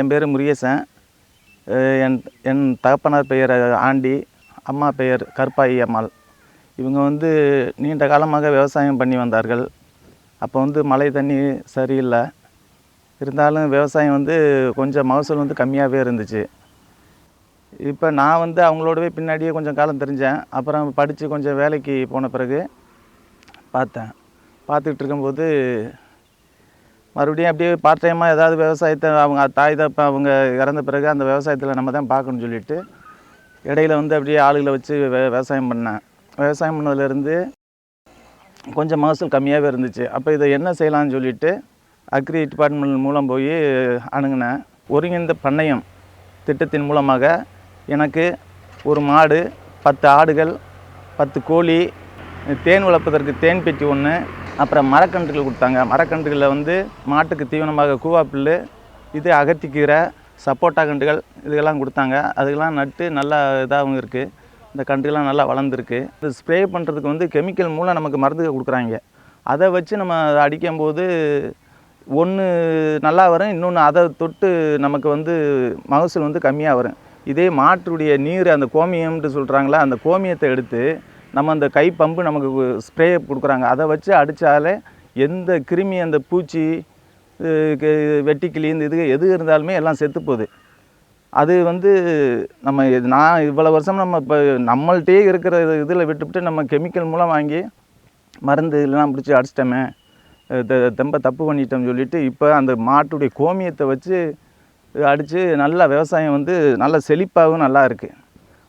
என் பேர் முருகேசன். என் என் தகப்பனார் பெயர் ஆண்டி அம்மா பெயர் கருப்பாயி அம்மாள். இவங்க வந்து நீண்ட காலமாக விவசாயம் பண்ணி வந்தார்கள். அப்போ வந்து மழை தண்ணி சரியில்லை. இருந்தாலும் விவசாயம் வந்து கொஞ்சம் மகசூல் வந்து கம்மியாகவே இருந்துச்சு. இப்போ நான் வந்து அவங்களோடவே பின்னாடியே கொஞ்சம் காலம் தெரிஞ்சேன். அப்புறம் படித்து கொஞ்சம் வேலைக்கு போன பிறகு பார்த்தேன். பார்த்துக்கிட்டு இருக்கும்போது மறுபடியும் அப்படியே பார்ட் டைமாக ஏதாவது விவசாயத்தை அவங்க தாய் தப்ப அவங்க இறந்த பிறகு அந்த விவசாயத்தில் நம்ம தான் பார்க்கணும்னு சொல்லிட்டு இடையில வந்து அப்படியே ஆளுகளை வச்சு விவசாயம் பண்ணேன். விவசாயம் பண்ணதுலேருந்து கொஞ்சம் மகசூல் கம்மியாகவே இருந்துச்சு. அப்போ இதை என்ன செய்யலாம்னு சொல்லிட்டு அக்ரி டிபார்ட்மெண்ட் மூலம் போய் அணுகினேன். ஒருங்கிணைந்த பண்ணையம் திட்டத்தின் மூலமாக எனக்கு ஒரு மாடு பத்து ஆடுகள் பத்து கோழி தேன் வளர்ப்பதற்கு தேன் பெட்டி ஒன்று அப்புறம் மரக்கன்றுகள் கொடுத்தாங்க. மரக்கன்றுகளில் வந்து மாட்டுக்கு தீவனமாக கூவா புல்லு இது அகத்திக்கீரை சப்போட்டா கன்றுகள் இதுக்கெல்லாம் கொடுத்தாங்க. அதுக்கெல்லாம் நட்டு நல்லா இதாகவும் இருக்குது இந்த கன்றுகள்லாம் நல்லா வளர்ந்துருக்கு. இது ஸ்ப்ரே பண்ணுறதுக்கு வந்து கெமிக்கல் மூலம் நமக்கு மருந்துகள் கொடுக்குறாங்க. அதை வச்சு நம்ம அதை அடிக்கும்போது ஒன்று நல்லா வரும் இன்னொன்று அதை தொட்டு நமக்கு வந்து மகசூல் வந்து கம்மியாக வரும். இதே மாட்டுடைய நீர் அந்த கோமியம்ன்ட்டு சொல்கிறாங்களா அந்த கோமியத்தை எடுத்து நம்ம அந்த கை பம்பு நமக்கு ஸ்ப்ரே கொடுக்குறாங்க. அதை வச்சு அடித்தாலே எந்த கிருமி அந்த பூச்சி வெட்டிக்கிளி இந்த இது எது இருந்தாலுமே எல்லாம் செத்து போகுது. அது வந்து நம்ம நான் இவ்வளோ வருஷம் நம்ம இப்போ நம்மள்கிட்டயே இருக்கிற இதில் விட்டுவிட்டு நம்ம கெமிக்கல் மூலம் வாங்கி மருந்து இதெல்லாம் பிடிச்சி அடிச்சிட்டோமே அஹ் தெம்ப தப்பு பண்ணிட்டோம்னு சொல்லிட்டு இப்போ அந்த மாட்டுடைய கோமியத்தை வச்சு அடித்து நல்லா விவசாயம் வந்து நல்லா செழிப்பாகவும் நல்லா இருக்குது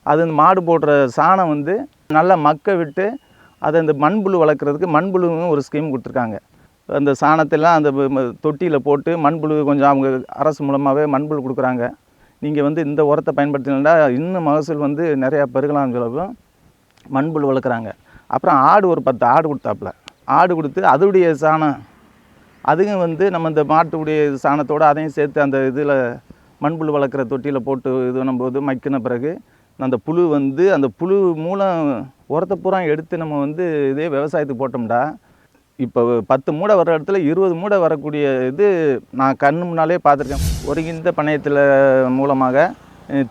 அது இந்த மாடு போடுற சாணம் வந்து நல்லா மக்க விட்டு அதை இந்த மண்புழு வளர்க்குறதுக்கு மண்புழுவும் ஒரு ஸ்கீம் கொடுத்துருக்காங்க. அந்த சாணத்தெல்லாம் அந்த தொட்டியில் போட்டு மண்புழு கொஞ்சம் அவங்க அரசு மூலமாகவே மண்புழு கொடுக்குறாங்க. நீங்கள் வந்து இந்த உரத்தை பயன்படுத்தினா இன்னும் மகசூல் வந்து நிறையா பெருகலாம் சொல்லவும் மண்புழு வளர்க்குறாங்க. அப்புறம் ஆடு ஒரு பத்து ஆடு கொடுத்தாப்புல. ஆடு கொடுத்து அதோடைய சாணம் அதுவும் வந்து நம்ம இந்த மாட்டுடைய சாணத்தோடு அதையும் சேர்த்து அந்த இதில் மண்புழு வளர்க்குற தொட்டியில் போட்டு இது பண்ணும்போது மக்கின பிறகு அந்த புழு வந்து அந்த புழு மூலம் உரத்தை பூரா எடுத்து நம்ம வந்து இதே விவசாயத்துக்கு போட்டோம்டா. இப்போ பத்து மூடை வர்ற இடத்துல இருபது மூடை வரக்கூடிய இது நான் கண்ணு முன்னாலே பார்த்துருக்கேன். ஒருங்கிந்த பணையத்தில் மூலமாக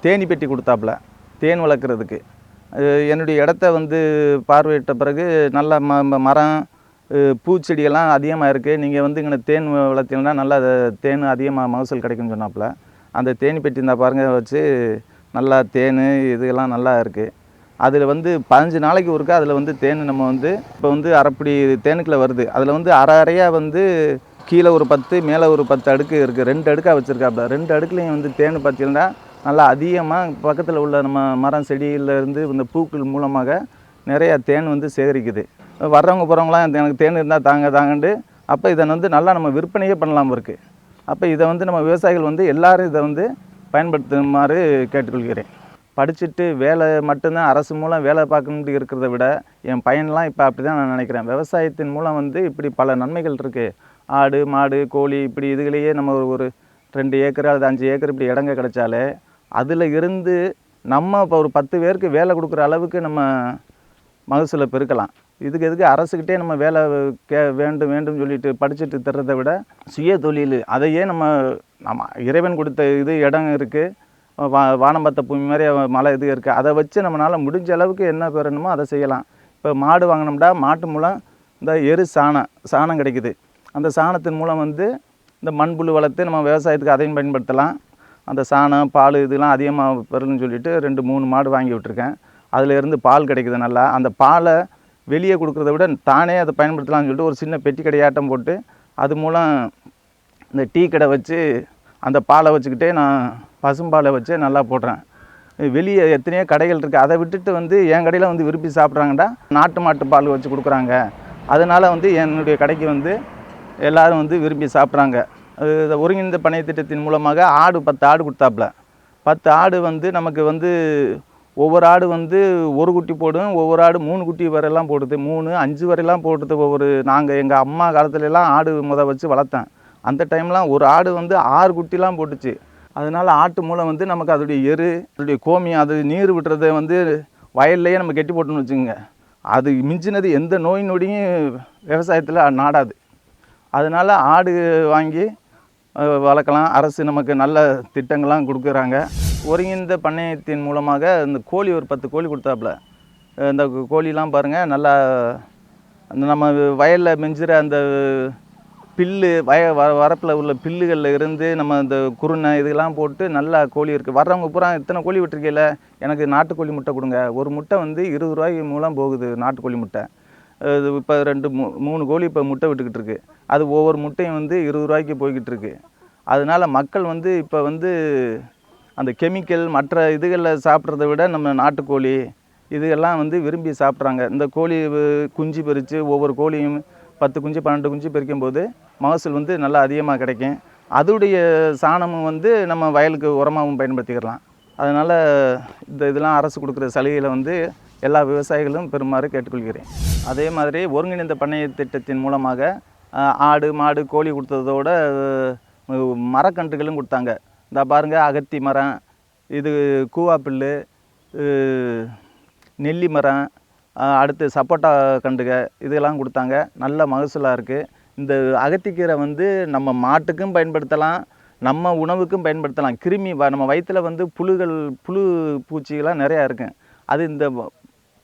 தேனி பெட்டி கொடுத்தாப்புல தேன் வளர்க்குறதுக்கு. என்னுடைய இடத்த வந்து பார்வையிட்ட பிறகு நல்ல ம ம- மரம் பூச்செடியெல்லாம் அதிகமாக இருக்குது நீங்கள் வந்து இங்கே தேன் வளர்த்தீங்கன்னா நல்லா தேன் அதிகமாக மகசூல் கிடைக்கும்னு சொன்னாப்புல. அந்த தேனி பெட்டி இந்த பாருங்க வச்சு நல்லா தேன் இதெல்லாம் நல்லா இருக்குது அதில் வந்து பதினஞ்சு நாளைக்கு ஒருக்கா அதில் வந்து தேன் நம்ம வந்து இப்போ வந்து அரைப்படி தேனுக்குள்ள வருது. அதில் வந்து அரை அறையாக வந்து கீழே ஒரு பத்து மேலே ஒரு பத்து அடுக்கு இருக்குது ரெண்டு அடுக்காக வச்சுருக்காப்புல ரெண்டு அடுக்குலையும் வந்து தேன் பார்த்தீங்கன்னா நல்லா அதிகமாக பக்கத்தில் உள்ள நம்ம மரம் செடியிலேருந்து இந்த பூக்கள் மூலமாக நிறையா தேன் வந்து சேகரிக்குது. வர்றவங்க போகிறவங்களாம் எனக்கு தேன் இருந்தால் தாங்க தாங்கண்டு அப்போ இதை வந்து நல்லா நம்ம விற்பனையே பண்ணலாம் இருக்குது அப்போ இதை வந்து நம்ம விவசாயிகள் வந்து எல்லாரும் இதை வந்து பயன்படுத்துமாறு கேட்டுக்கொள்கிறேன். படிச்சுட்டு வேலை மட்டும்தான் அரசு மூலம் வேலை பார்க்கணுட்டு இருக்கிறத விட என் பையன்லாம் இப்போ அப்படி தான் நான் நினைக்கிறேன். விவசாயத்தின் மூலம் வந்து இப்படி பல நன்மைகள் இருக்குது ஆடு மாடு கோழி இப்படி இதுகளையே நம்ம ஒரு ஒரு ரெண்டு ஏக்கர் அல்லது அஞ்சு ஏக்கர் இப்படி இடங்க கிடைச்சாலே அதில் இருந்து நம்ம இப்போ ஒரு பத்து பேருக்கு வேலை கொடுக்குற அளவுக்கு நம்ம மகசூலை பெருக்கலாம். இதுக்கு எதுக்கு அரசுக்கிட்டே நம்ம வேலை கே வேண்டும் வேண்டும் சொல்லிட்டு படிச்சுட்டு தர்றதை விட சுய தொழில் அதையே நம்ம நம்ம இறைவன் கொடுத்த இது இடம் இருக்குது வா வானம் பார்த்த பூமி மாதிரி மலை இது இருக்குது அதை வச்சு நம்மளால் முடிஞ்ச அளவுக்கு என்ன பெறணுமோ அதை செய்யலாம். இப்போ மாடு வாங்கினோம்னா மாட்டு மூலம் இந்த எரு சாணம் சாணம் கிடைக்குது. அந்த சாணத்தின் மூலம் வந்து இந்த மண்புழு வளர்த்து நம்ம விவசாயத்துக்கு அதையும் பயன்படுத்தலாம். அந்த சாணம் பால் இதெல்லாம் அதிகமாக பெறணும்னு சொல்லிட்டு ரெண்டு மூணு மாடு வாங்கி விட்டுருக்கேன். அதில் இருந்து பால் கிடைக்குது நல்லா. அந்த பாலை வெளியே கொடுக்குறத விட தானே அதை பயன்படுத்தலாம்னு சொல்லிட்டு ஒரு சின்ன பெட்டி கடையாட்டம் போட்டு அது மூலம் இந்த டீ கடை வச்சு அந்த பாலை வச்சுக்கிட்டே நான் பசும்பாலை வச்சு நல்லா போடுறேன். வெளியே எத்தனையோ கடைகள் இருக்குது அதை விட்டுட்டு வந்து என் கடையில் வந்து விரும்பி சாப்பிட்றாங்கடா நாட்டு மாட்டு பால் வச்சு கொடுக்குறாங்க. அதனால் வந்து என்னுடைய கடைக்கு வந்து எல்லோரும் வந்து விரும்பி சாப்பிட்றாங்க. ஒருங்கிணைந்த பணைய திட்டத்தின் மூலமாக ஆடு பத்து ஆடு கொடுத்தாப்புல. பத்து ஆடு வந்து நமக்கு வந்து ஒவ்வொரு ஆடு வந்து ஒரு குட்டி போடும் ஒவ்வொரு ஆடு மூணு குட்டி வரையெல்லாம் போடுது மூணு அஞ்சு வரையெல்லாம் போடுது ஒவ்வொரு. நாங்கள் எங்கள் அம்மா காலத்துலலாம் ஆடு முத வச்சு வளர்த்தேன். அந்த டைம்லாம் ஒரு ஆடு வந்து ஆறு குட்டிலாம் போட்டுச்சு. அதனால் ஆட்டு மூலம் வந்து நமக்கு அதோடைய எரு அதோடைய கோமியம் அது நீர் விட்டுறதை வந்து வயல்லையே நம்ம கெட்டி போட்டோம்னு வச்சுக்கோங்க. அது மிஞ்சினது எந்த நோய் நொடியும் விவசாயத்தில் நாடாது. அதனால் ஆடு வாங்கி வளர்க்கலாம். அரசு நமக்கு நல்ல திட்டங்கள்லாம் கொடுக்குறாங்க. ஒருங்கிணைந்த பண்ணையத்தின் மூலமாக இந்த கோழி ஒரு பத்து கோழி கொடுத்தாப்புல. இந்த கோழிலாம் பாருங்கள் நல்லா அந்த நம்ம வயலில் மெஞ்சுற அந்த பில்லு வய வ வரப்பில் உள்ள பில்லுகளில் இருந்து நம்ம இந்த குருணை இதெல்லாம் போட்டு நல்லா கோழி இருக்குது வர்றவங்க பூரா இத்தனை கோழி விட்டுருக்கீல எனக்கு நாட்டுக்கோழி முட்டை கொடுங்க. ஒரு முட்டை வந்து இருபது ரூபாய்க்கு மூலம் போகுது நாட்டுக்கோழி முட்டை. இது இப்போ ரெண்டு மூ மூணு கோழி இப்போ முட்டை விட்டுக்கிட்டு இருக்கு அது ஒவ்வொரு முட்டையும் வந்து இருபது ரூபாய்க்கு போய்கிட்டு இருக்கு அதனால மக்கள் வந்து இப்போ வந்து அந்த கெமிக்கல் மற்ற இதுகளில் சாப்பிட்றத விட நம்ம நாட்டுக்கோழி இதுகெல்லாம் வந்து விரும்பி சாப்பிட்றாங்க. இந்த கோழி குஞ்சு பறித்து ஒவ்வொரு கோழியும் பத்து குஞ்சு பன்னெண்டு குஞ்சு பொரிக்கும் போது மகசூல் வந்து நல்லா அதிகமாக கிடைக்கும். அதோடைய சாணமும் வந்து நம்ம வயலுக்கு உரமாகவும் பயன்படுத்திக்கலாம். அதனால் இந்த இதெல்லாம் அரசு கொடுக்குற சலுகையில் வந்து எல்லா விவசாயிகளும் பெறுமாறு கேட்டுக்கொள்கிறேன். அதே மாதிரி ஒருங்கிணைந்த பண்ணைய திட்டத்தின் மூலமாக ஆடு மாடு கோழி கொடுத்ததோட மரக்கன்றுகளும் கொடுத்தாங்க. இந்த பாருங்கள் அகத்தி மரம் இது கூவாப்பில்லு நெல்லி மரம் அடுத்து சப்போட்டா கண்டுக இதெல்லாம் கொடுத்தாங்க. நல்ல மகசூலாக இருக்குது இந்த அகத்திக்கீரை வந்து நம்ம மாட்டுக்கும் பயன்படுத்தலாம் நம்ம உணவுக்கும் பயன்படுத்தலாம். கிருமி வ- நம்ம வயிற்றில் வந்து புழுகள் புழு பூச்சிகள்லாம் நிறையா இருக்கும் அது இந்த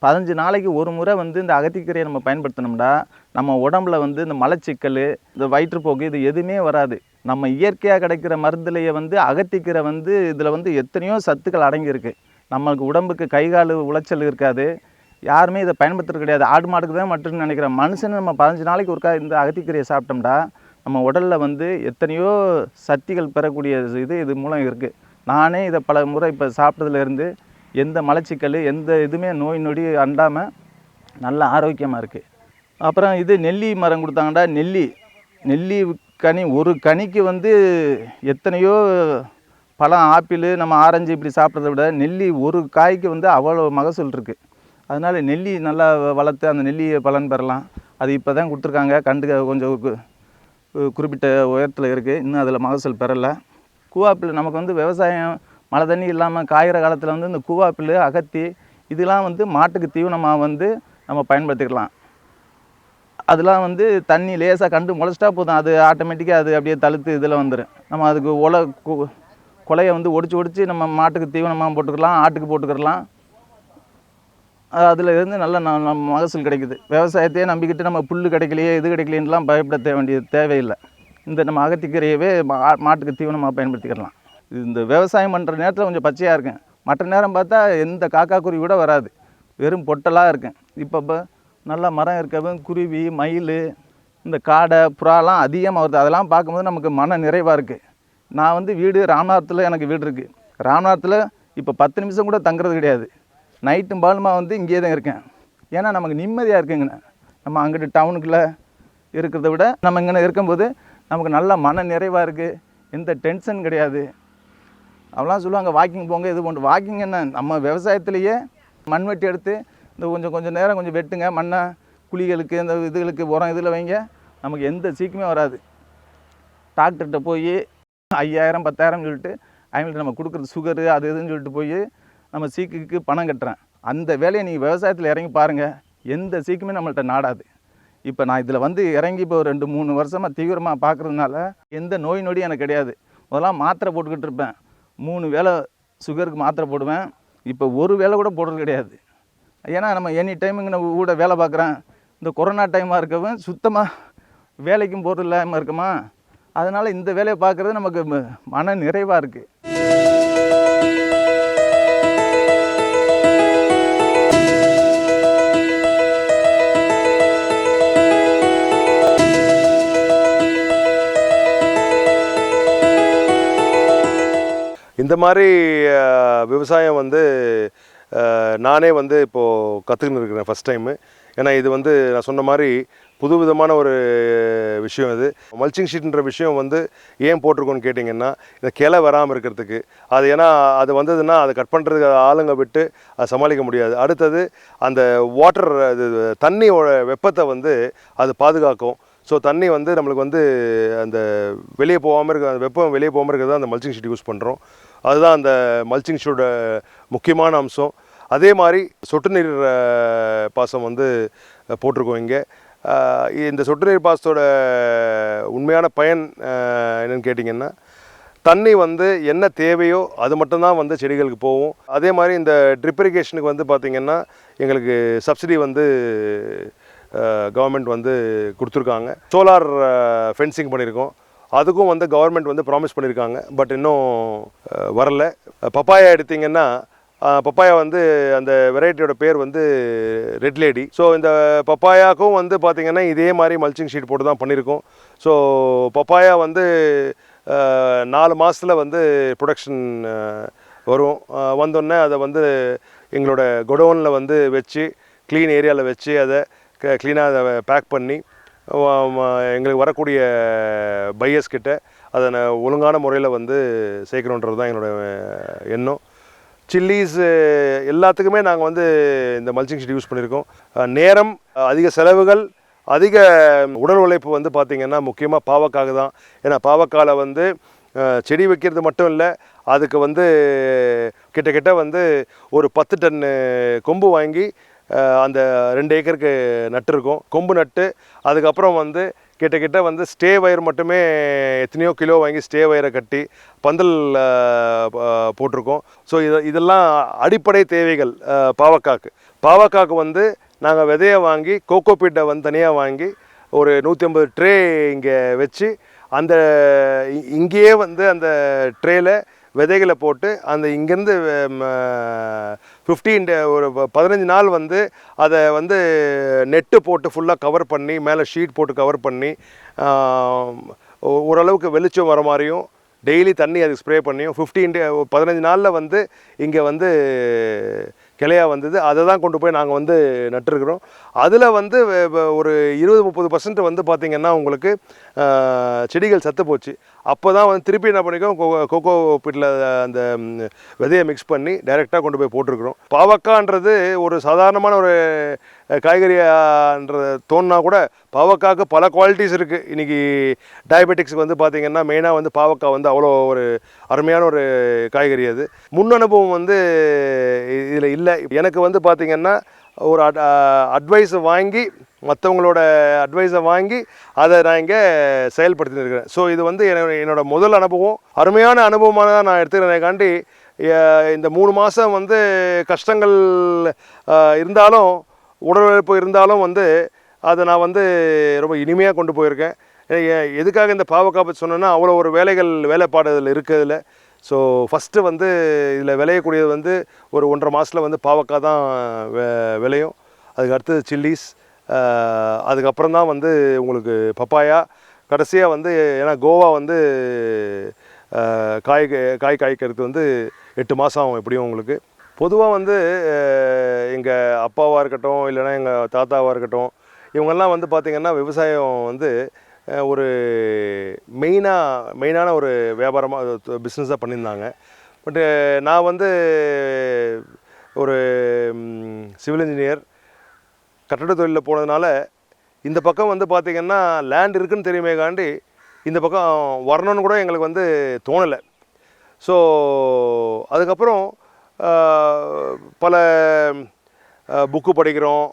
பதினஞ்சு நாளைக்கு ஒரு முறை வந்து இந்த அகத்திக்கீரையை நம்ம பயன்படுத்தினோம்னா நம்ம உடம்புல வந்து இந்த மலச்சிக்கல் இந்த வயிற்றுப்போக்கு இது எதுவுமே வராது. நம்ம இயற்கையாக கிடைக்கிற மருந்துலையே வந்து அகத்திக்கீரை வந்து இதில் வந்து எத்தனையோ சத்துக்கள் அடங்கியிருக்கு. நம்மளுக்கு உடம்புக்கு கை கால் உளைச்சல் இருக்காது. யாருமே இதை பயன்படுத்துறது கிடையாது. ஆடு மாடுக்கு தான் மட்டும் நினைக்கிறேன். மனுஷன் நம்ம பதினஞ்சு நாளைக்கு ஒருக்கா இந்த அகத்திக்கீரையை சாப்பிட்டோம்னா நம்ம உடலில் வந்து எத்தனையோ சக்திகள் பெறக்கூடிய இது இது மூலம் இருக்குது நானே இதை பல முறை இப்போ சாப்பிட்டதுலேருந்து எந்த மலச்சிக்கல் எந்த இதுவுமே நோய் நொடி அண்டாமல் நல்ல ஆரோக்கியமாக இருக்குது அப்புறம் இது நெல்லி மரம் கொடுத்தாங்கடா நெல்லி. நெல்லி கனி ஒரு கனிக்கு வந்து எத்தனையோ பழம் ஆப்பிள் நம்ம ஆரஞ்சு இப்படி சாப்பிட்றத விட நெல்லி ஒரு காய்க்கு வந்து அவ்வளோ மகசூல் இருக்குது அதனால் நெல்லி நல்லா வளர்த்து அந்த நெல்லியை பலன் பெறலாம். அது இப்போ தான் கொடுத்துருக்காங்க. கண்டு கொஞ்சம் குறிப்பிட்ட உயரத்தில் இருக்குது இன்னும் அதில் மகசூல் பெறலை. கூவாப்பில் நமக்கு வந்து விவசாயம் மழை தண்ணி இல்லாமல் காய்கிற காலத்தில் வந்து இந்த கூவாப்பில் அகத்தி இதெல்லாம் வந்து மாட்டுக்கு தீவனமாக வந்து நம்ம பயன்படுத்திக்கலாம். அதெல்லாம் வந்து தண்ணி லேசாக கண்டு முளைச்சிட்டா போதும். அது ஆட்டோமேட்டிக்காக அது அப்படியே தழுத்து இதில் வந்துடும் நம்ம அதுக்கு ஒலை கு- கொலையை வந்து ஒடிச்சு ஒடிச்சு நம்ம மாட்டுக்கு தீவனமாக போட்டுக்கலாம் ஆட்டுக்கு போட்டுக்கிடலாம் அதில் இருந்து நல்ல நம் நம்ம மகசூல் கிடைக்குது. விவசாயத்தையே நம்பிக்கிட்டு நம்ம புல் கிடைக்கலையே இது கிடைக்கலையெல்லாம் பயப்பட வேண்டிய தேவையில்லை. இந்த நம்ம அகத்திக்கீரையவே மா- மாட்டுக்கு தீவனமாக பயன்படுத்திக்கலாம். இது இந்த விவசாயம் பண்ணுற நேரத்தில் கொஞ்சம் பச்சையாக இருக்கும் மற்ற நேரம் பார்த்தா எந்த காக்கா குருவி கூட வராது. வெறும் பொட்டலாக இருக்கும் இப்போ நல்லா மரம் இருக்கவும் குருவி மயில் இந்த காடை புறாலாம் அதிகமாக வருது. அதெல்லாம் பார்க்கும்போது நமக்கு மன நிறைவாக இருக்குது நான் வந்து வீடு ராமநாதத்தில் எனக்கு வீடு இருக்குது ராமநாதத்தில் இப்போ பத்து நிமிஷம் கூட தங்குறது கிடையாது. நைட்டும் பாலுமா வந்து இங்கேயே தான் இருக்கேன். ஏன்னா நமக்கு நிம்மதியாக இருக்குங்கண்ணே நம்ம அங்கிட்டு டவுனுக்குள்ளே இருக்கிறத விட நம்ம இங்கே இருக்கும்போது நமக்கு நல்ல மன நிறைவாக இருக்குது எந்த டென்ஷன் கிடையாது. அவெல்லாம் சொல்லுவாங்க வாக்கிங் போங்க இது போன்று வாக்கிங் என்ன? நம்ம விவசாயத்துலேயே மண்வெட்டி எடுத்து இந்த கொஞ்சம் கொஞ்சம் நேரம் கொஞ்சம் வெட்டுங்க. மண்ணை குழிகளுக்கு இந்த இதுகளுக்கு உரம் இதில் வைங்க. நமக்கு எந்த சீக்கிரமே வராது. டாக்டர்கிட்ட போய் ஐயாயிரம் பத்தாயிரம் சொல்லிட்டு அவங்கள்ட்ட நம்ம கொடுக்குறது சுகரு அது இதுன்னு சொல்லிட்டு போய் நம்ம சீக்குக்கு பணம் கட்டுறேன். அந்த வேலையை நீங்கள் விவசாயத்தில் இறங்கி பாருங்கள் எந்த சீக்கிரமே நம்மள்கிட்ட நாடாது. இப்போ நான் இதில் வந்து இறங்கி இப்போ ரெண்டு மூணு வருஷமாக தீவிரமாக பார்க்குறதுனால எந்த நோய் நொடி எனக்கு கிடையாது. முதலாம் மாத்திரை போட்டுக்கிட்டு இருப்பேன். மூணு வேலை சுகருக்கு மாத்திரை போடுவேன். இப்போ ஒரு வேளை கூட போடுறது கிடையாது. ஏன்னா நம்ம எனி டைமுங்க நம்ம கூட வேலை பார்க்குறேன். இந்த கொரோனா டைமாக இருக்கவும் சுத்தமாக வேலைக்கும் போகிறது இல்லாமல் இருக்குமா? அதனால் இந்த வேலையை பார்க்குறது நமக்கு மன நிறைவாக இருக்குது இந்த மாதிரி விவசாயம் வந்து நானே வந்து இப்போது கற்றுக்கின்னு இருக்கிறேன் ஃபஸ்ட் டைமு ஏன்னா இது வந்து நான் சொன்ன மாதிரி புது விதமான ஒரு விஷயம் இது. மல்ச்சிங் ஷீட்ன்ற விஷயம் வந்து ஏன் போட்டிருக்கோன்னு கேட்டிங்கன்னா இந்த கிளை வராமல் இருக்கிறதுக்கு. அது ஏன்னா அது வந்ததுன்னா அதை கட் பண்ணுறதுக்கு ஆளுங்க விட்டு அதை சமாளிக்க முடியாது. அடுத்தது அந்த வாட்டர் இது தண்ணியோட வெப்பத்தை வந்து அது பாதுகாக்கும். ஸோ தண்ணி வந்து நம்மளுக்கு வந்து அந்த வெளியே போகாமல் இருக்க அந்த வெப்பம் வெளியே போகாமல் இருக்கிறது அந்த மல்ச்சிங் ஷீட் யூஸ் பண்ணுறோம் அதுதான் அந்த மல்ச்சிங் ஷீட்டோட முக்கியமான அம்சம். அதே மாதிரி சொட்டு நீர் பாசம் வந்து போட்டிருக்கோம் இங்கே. இந்த சொட்டு நீர் பாசத்தோட உண்மையான பயன் என்னென்னு கேட்டிங்கன்னா தண்ணி வந்து என்ன தேவையோ அது மட்டும்தான் வந்து செடிகளுக்கு போகும். அதே மாதிரி இந்த ட்ரிப் இரிகேஷனுக்கு வந்து பார்த்திங்கன்னா எங்களுக்கு சப்சிடி வந்து கவர்மெண்ட் வந்து கொடுத்துருக்காங்க. சோலார் ஃபென்சிங் பண்ணியிருக்கோம். அதுக்கும் வந்து கவர்மெண்ட் வந்து ப்ராமிஸ் பண்ணியிருக்காங்க. பட் இன்னும் வரல. பப்பாயா எடுத்திங்கன்னா பப்பாயா வந்து அந்த வெரைட்டியோட பேர் வந்து ரெட் லேடி ஸோ இந்த பப்பாயாக்கும் வந்து பார்த்திங்கன்னா இதே மாதிரி மல்ச்சிங் ஷீட் போட்டு தான் பண்ணியிருக்கோம் ஸோ பப்பாயா வந்து நாலு மாதத்தில் வந்து ப்ரொடக்ஷன் வரும். வந்தோடனே அதை வந்து எங்களோட குடோனில் வந்து வச்சு க்ளீன் ஏரியாவில் வச்சு அதை க்ளீனாக அதை பேக் பண்ணி எங்களுக்கு வரக்கூடிய பையர்ஸ்கிட்ட அதை நான் ஒழுங்கான முறையில் வந்து சேர்க்கணுன்றது தான் என்னோட எண்ணம். சில்லிஸு எல்லாத்துக்குமே நாங்கள் வந்து இந்த மல்ச்சிங் ஷீட் யூஸ் பண்ணியிருக்கோம் நேரம் அதிக செலவுகள் அதிக உடல் உழைப்பு வந்து பார்த்திங்கன்னா முக்கியமாக பாவக்காக தான். ஏன்னா பாவக்காவில் வந்து செடி வைக்கிறது மட்டும் இல்லை அதுக்கு வந்து கிட்டக்கிட்ட வந்து ஒரு பத்து டன்னு கொம்பு வாங்கி அந்த ரெண்டு ஏக்கருக்கு நட்டுருக்கோம் கொம்பு நட்டு அதுக்கப்புறம் வந்து கிட்ட கிட்ட வந்து ஸ்டே வயர் மட்டுமே எத்தனையோ கிலோ வாங்கி ஸ்டே வயரை கட்டி பந்தல் போட்டிருக்கோம். ஸோ இது இதெல்லாம் அடிப்படை தேவைகள் பாவக்காக்கு. பாவக்காக்கு வந்து நாங்கள் விதையை வாங்கி கோகோ பீட்டை வந்து தனியாக வாங்கி ஒரு நூற்றி ஐம்பது ட்ரே இங்கே வச்சு அந்த இ- இங்கேயே வந்து அந்த ட்ரேயில் விதைகளை போட்டு அந்த இங்கேருந்து ஃபிஃப்டீன் ஒரு பதினஞ்சு நாள் வந்து அதை வந்து நெட்டு போட்டு ஃபுல்லாக கவர் பண்ணி மேலே ஷீட் போட்டு கவர் பண்ணி ஓ- ஓரளவுக்கு வெளிச்சம் வர மாதிரியும் டெய்லி தண்ணி அதுக்கு ஸ்ப்ரே பண்ணியும் ஃபிஃப்டீன் டே பதினஞ்சு நாளில் வந்து இங்கே வந்து கிளையாக வந்தது. அதை தான் கொண்டு போய் நாங்கள் வந்து நட்டுருக்குறோம். அதில் வந்து ஒரு இருபது முப்பது பர்சன்ட் வந்து பார்த்திங்கன்னா உங்களுக்கு செடிகள் செத்து போச்சு. அப்போ தான் வந்து திருப்பி என்ன பண்ணிக்கோம் கோ- கோகோ அந்த விதையை மிக்ஸ் பண்ணி டைரெக்டாக கொண்டு போய் போட்டிருக்கிறோம். பாவக்கான்றது ஒரு சாதாரணமான ஒரு அஹ், தோணுனா கூட பாவக்காய்க்கு பல குவாலிட்டிஸ் இருக்குது இன்றைக்கி டயபெட்டிக்ஸுக்கு வந்து பார்த்திங்கன்னா மெயினாக வந்து பாவக்காய் வந்து அவ்வளோ ஒரு அருமையான ஒரு காய்கறி அது. முன் அனுபவம் வந்து இதில் இல்லை. எனக்கு வந்து பார்த்திங்கன்னா ஒரு அட் அட்வைஸை வாங்கி மற்றவங்களோட அட்வைஸை வாங்கி அதை நான் இங்கே செயல்படுத்திட்டு இருக்கிறேன். ஸோ இது வந்து என்னோட என்னோட முதல் அனுபவம். அருமையான அனுபவமாக தான் நான் எடுத்துக்கிறேனேக்காண்டி இந்த மூணு மாதம் வந்து கஷ்டங்கள் இருந்தாலும் உடல் உழைப்பு இருந்தாலும் வந்து அதை நான் வந்து ரொம்ப இனிமையாக கொண்டு போயிருக்கேன். எதுக்காக இந்த பாவக்காய் பற்றி சொன்னேன்னா அவ்வளோ ஒரு வேலைகள் வேலைப்பாடு இதில் இருக்குதுல. ஸோ ஃபஸ்ட்டு வந்து இதில் விளையக்கூடியது வந்து ஒரு ஒன்றரை மாதத்தில் வந்து பாவக்காய் தான் வெ- விளையும். அதுக்கு அடுத்தது சில்லிஸ் அதுக்கப்புறம் தான் வந்து உங்களுக்கு பப்பாயா. கடைசியாக வந்து ஏன்னா கோவா வந்து காய் காய் காய்க்கிறது வந்து எட்டு மாதம் ஆகும் எப்படியும் உங்களுக்கு. பொதுவாக வந்து எங்கள் அப்பாவாக இருக்கட்டும் இல்லைன்னா எங்கள் தாத்தாவாக இருக்கட்டும் இவங்கெல்லாம் வந்து பார்த்திங்கன்னா விவசாயம் வந்து ஒரு மெயினாக மெயினான ஒரு வியாபாரமாக பிஸ்னஸாக பண்ணியிருந்தாங்க. பட்டு நான் வந்து ஒரு சிவில் இன்ஜினியர் கட்டட தொழிலில் போனதுனால இந்த பக்கம் வந்து பார்த்திங்கன்னா லேண்ட் இருக்குன்னு தெரியுமே காண்டி இந்த பக்கம் வரணும்னு கூட எங்களுக்கு வந்து தோணலை. ஸோ அதுக்கப்புறம் பல புக்கு படிக்கிறோம்.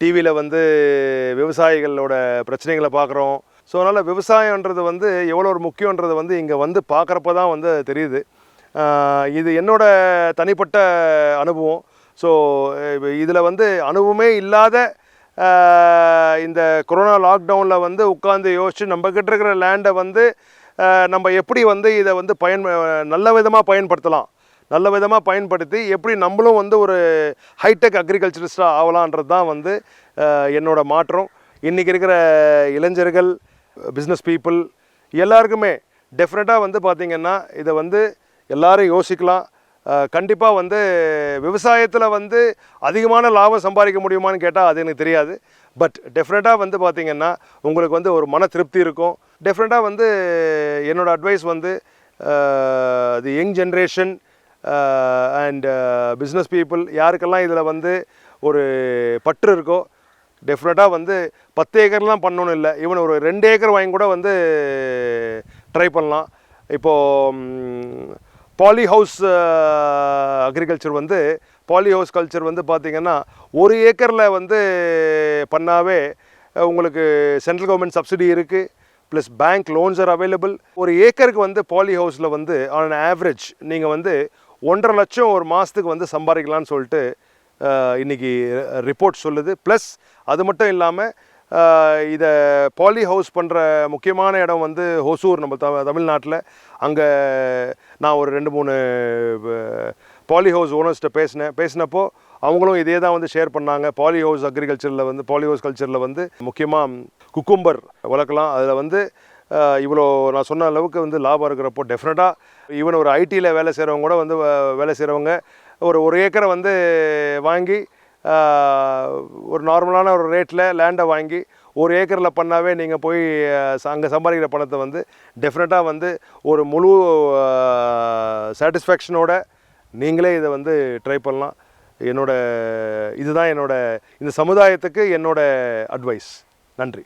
டிவியில் வந்து விவசாயிகளோட பிரச்சனைகளை பார்க்குறோம். ஸோ அதனால் விவசாயன்றது வந்து எவ்வளோ ஒரு முக்கியன்றது வந்து இங்கே வந்து பார்க்குறப்ப தான் வந்து தெரியுது. இது என்னோட தனிப்பட்ட அனுபவம். ஸோ இதில் வந்து அனுபவமே இல்லாத இந்த கொரோனா லாக்டவுனில் வந்து உட்காந்து யோசித்து நம்மக்கிட்ட இருக்கிற லேண்டை வந்து நம்ம எப்படி வந்து இதை வந்து பயன் நல்ல விதமாக பயன்படுத்தலாம். நல்ல விதமாக பயன்படுத்தி எப்படி நம்மளும் வந்து ஒரு ஹைடெக் அக்ரிகல்ச்சரிஸ்டாக ஆகலான்றது தான் வந்து என்னோடய மாற்றம். இன்றைக்கி இருக்கிற இளைஞர்கள் பிஸ்னஸ் பீப்புள் எல்லாருக்குமே டெஃபினட்டாக வந்து பார்த்திங்கன்னா இதை வந்து எல்லோரும் யோசிக்கலாம். கண்டிப்பாக வந்து விவசாயத்தில் வந்து அதிகமான லாபம் சம்பாதிக்க முடியுமான்னு கேட்டால் அது எனக்கு தெரியாது. பட் டெஃபினட்டாக வந்து பார்த்திங்கன்னா உங்களுக்கு வந்து ஒரு மன திருப்தி இருக்கும். டெஃபினட்டாக வந்து என்னோடய அட்வைஸ் வந்து the young generation and business people யாருக்கெல்லாம் இதில் வந்து ஒரு பற்று இருக்கோ டெஃபினட்டாக வந்து பத்து ஏக்கர்லாம் பண்ணணும் இல்லை. ஈவன் ஒரு ரெண்டு ஏக்கர் வாங்கி கூட வந்து ட்ரை பண்ணலாம். இப்போது பாலி ஹவுஸ் அக்ரிகல்ச்சர் வந்து பாலி ஹவுஸ் கல்ச்சர் வந்து பார்த்திங்கன்னா ஒரு ஏக்கரில் வந்து பண்ணாவே உங்களுக்கு சென்ட்ரல் கவர்மெண்ட் சப்சிடி இருக்குது plus bank loans are available ஒரு ஏக்கருக்கு வந்து பாலி ஹவுஸில் வந்து ஆன் ஆவரேஜ் நீங்கள் வந்து ஒன்றரை லட்சம் ஒரு மாதத்துக்கு வந்து சம்பாதிக்கலாம்னு சொல்லிட்டு இன்றைக்கி ரிப்போர்ட் சொல்லுது. ப்ளஸ் அது மட்டும் இல்லாமல் இதை பாலி ஹவுஸ் பண்ணுற முக்கியமான இடம் வந்து ஹொசூர் நம்ம த தமிழ்நாட்டில். அங்கே நான் ஒரு ரெண்டு மூணு பாலி ஹவுஸ் ஓனர்ஸ்கிட்ட பேசினேன். பேசினப்போ அவங்களும் இதே தான் வந்து ஷேர் பண்ணாங்க. பாலி ஹவுஸ் அக்ரிகல்ச்சரில் வந்து பாலி ஹவுஸ் கல்ச்சரில் வந்து முக்கியமாக குக்கும்பர் வளர்க்கலாம். அதில் வந்து இவ்வளோ நான் சொன்ன அளவுக்கு வந்து லாபம் இருக்கிறப்போ டெஃபினட்டாக ஈவன் ஒரு ஐடியில் வேலை செய்கிறவங்க கூட வந்து வேலை செய்கிறவங்க ஒரு ஒரு ஏக்கரை வந்து வாங்கி ஒரு நார்மலான ஒரு ரேட்டில் லேண்டை வாங்கி ஒரு ஏக்கரில் பண்ணாவே நீங்கள் போய் அங்கே சம்பாதிக்கிற பணத்தை வந்து டெஃபினட்டாக வந்து ஒரு முழு சாட்டிஸ்ஃபேக்ஷனோட நீங்களே இதை வந்து ட்ரை பண்ணலாம். என்னோட இதுதான் என்னோட இந்த சமுதாயத்துக்கு என்னோட அட்வைஸ் நன்றி.